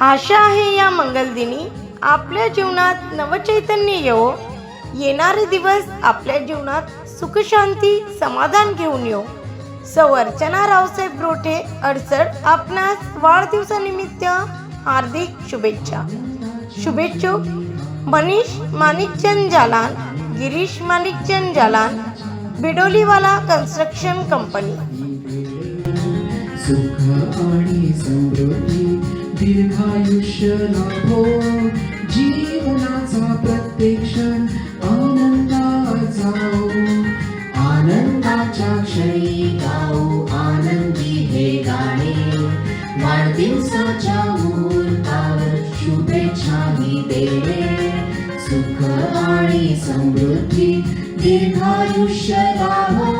आशा आहे या मंगलदिनी आपल्या जीवनात नवचैतन्य येवो. येणारे दिवस आपल्या जीवनात सुखशांती समाधान घेऊन येऊ सौ अर्चना रावसाहेब रोठे अडचण आपणास वाढदिवसानिमित्त हार्दिक शुभेच्छा. शुभेच्छुक मनीष माणिकचंद जालान गिरीश माणिकचंद जालान बिडोलीवाला कन्स्ट्रक्शन कंपनी. सुख आणि लाभो जीवनाचा प्रत्येक क्षण आनंदाचा हो. आनंदाच्या क्षणी गाऊ आनंदी हे गाणे. वाढदिवसाच्या मुहूर्तावर शुभेच्छाही देणे. सुख आणि समृद्धी दीर्घायुष्य लाभो.